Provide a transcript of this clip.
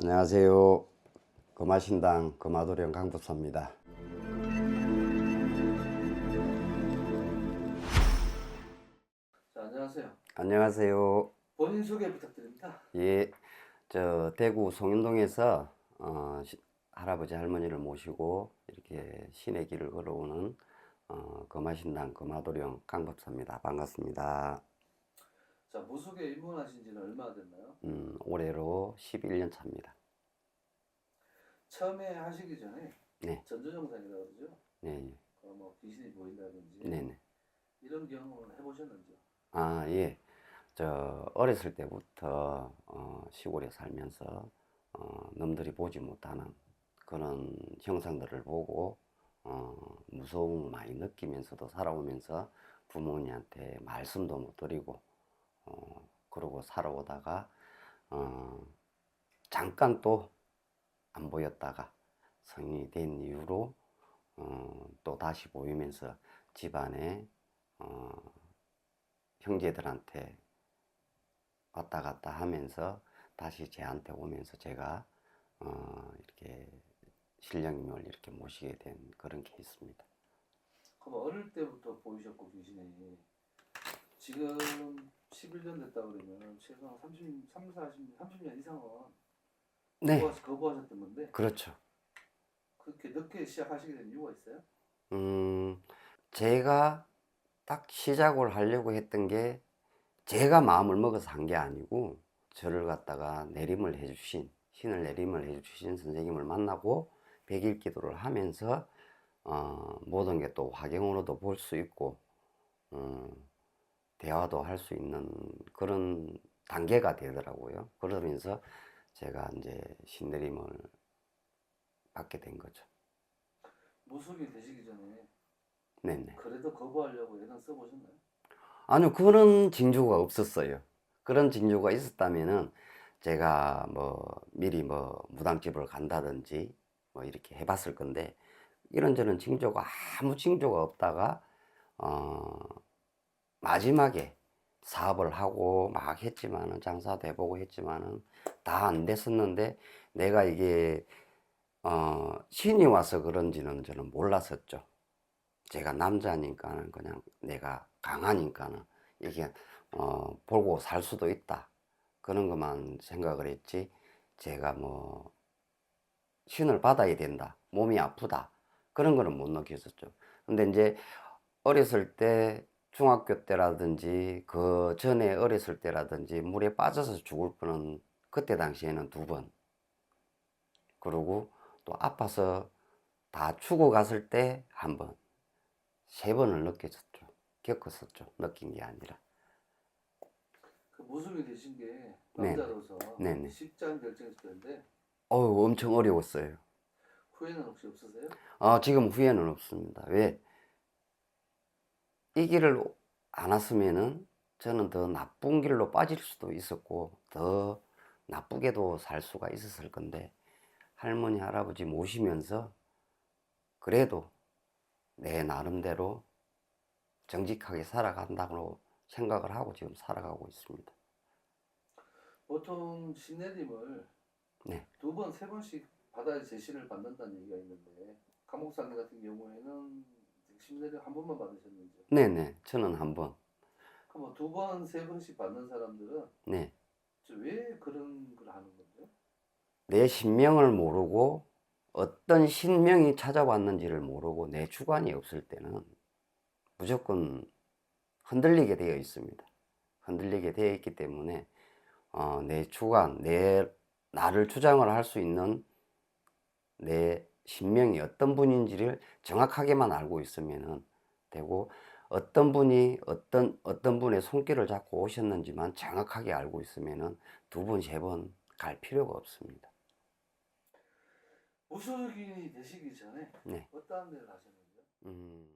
안녕하세요. 금화신당 금화도령 강부사입니다. 자, 안녕하세요. 안녕하세요. 본인 소개 부탁드립니다. 예, 저 대구 송인동에서 어, 시- 할아버지 할머니를 모시고 이렇게 신의 길을 걸어오는 어, 금화신당 금화도령 강법사입니다. 반갑습니다. 자, 무속에 입문하신 지는 얼마나 됐나요? 음, 올해로 11년 차입니다. 처음에 하시기 전에 네. 전조정상이라고 그러죠? 네, 어, 뭐 귀신이 보인다든지 네, 네. 이런 경험을 해보셨는지요? 아, 예. 저 어렸을 때부터 어, 시골에 살면서 어, 남들이 보지 못하는 그런 형상들을 보고 어, 무서움을 많이 느끼면서도 살아오면서 부모님한테 말씀도 못 드리고 어, 그러고 살아오다가 어, 잠깐 또 안 보였다가 성인이 된 이후로 어, 또 다시 보이면서 집안에 어, 형제들한테 왔다 갔다 하면서 다시 제한테 오면서 제가 어, 이렇게 신령님을 이렇게 모시게 된 그런 게 있습니다. 그럼 어릴 때부터 보이셨고 귀신이 지금 11년 됐다 그러면 최소한 30, 30, 40, 30년 이상은 네, 거부하, 거부하셨던 건데 그렇죠. 그렇게 늦게 시작하시게 된 이유가 있어요? 음, 제가 딱 시작을 하려고 했던 게 제가 마음을 먹어서 한 게 아니고 저를 갖다가 내림을 해주신 신을 내림을 해주신 선생님을 만나고 백일 기도를 하면서 어, 모든 게 또 화경으로도 볼 수 있고 어, 대화도 할 수 있는 그런 단계가 되더라고요. 그러면서 제가 이제 신내림을 받게 된 거죠. 무속이 되시기 전에 네네. 그래도 거부하려고 예상 써보셨나요? 아니요, 그런 징조가 없었어요. 그런 징조가 있었다면은 제가 뭐 미리 뭐 무당집을 간다든지 뭐 이렇게 해봤을 건데 이런저런 징조가 아무 징조가 없다가 어 마지막에 사업을 하고 막 했지만은 장사도 해보고 했지만은 다 안 됐었는데 내가 이게 어 신이 와서 그런지는 저는 몰랐었죠. 제가 남자니까는 그냥 내가 강하니까는 이게 어 보고 살 수도 있다. 그런 것만 생각을 했지 제가 뭐 신을 받아야 된다 몸이 아프다. 그런 거는 못 느꼈었죠. 근데 이제 어렸을 때 중학교 때라든지 그 전에 어렸을 때라든지 물에 빠져서 죽을 뻔은 그때 당시에는 두 번 그리고 또 아파서 다 죽어갔을 때 한 번 세 번을 느꼈었죠. 겪었었죠. 느낀 게 아니라. 그 무속이 되신 게. 남자로서 네네. 쉽지 않은 텐데 어우, 엄청 어려웠어요. 후회는 혹시 없으세요? 아, 지금 후회는 없습니다. 왜? 이 길을 안 왔으면은 저는 더 나쁜 길로 빠질 수도 있었고, 더 나쁘게도 살 수가 있었을 건데, 할머니, 할아버지 모시면서 그래도 내 나름대로 정직하게 살아간다고 생각을 하고 지금 살아가고 있습니다. 보통 신내림을 네. 두 번, 세 번씩 받아야 제시를 받는다는 얘기가 있는데 감옥사님 같은 경우에는 신내림 한 번만 받으셨는지 네네, 저는 한 번, 그럼 뭐두 번, 세 번씩 받는 사람들은 네. 저왜 그런 걸 하는 거죠? 내 신명을 모르고 어떤 신명이 찾아왔는지를 모르고 내 주관이 없을 때는 무조건 흔들리게 되어 있습니다. 흔들리게 되어 있기 때문에 어, 내 주관, 내 나를 주장을 할 수 있는 내 신명이 어떤 분인지를 정확하게만 알고 있으면은 되고 어떤 분이 어떤 어떤 분의 손길을 잡고 오셨는지만 정확하게 알고 있으면은 두 번, 세 번 갈 필요가 없습니다. 무속인이 되시기 전에 네. 어떠한 데를 하셨는지요? 음,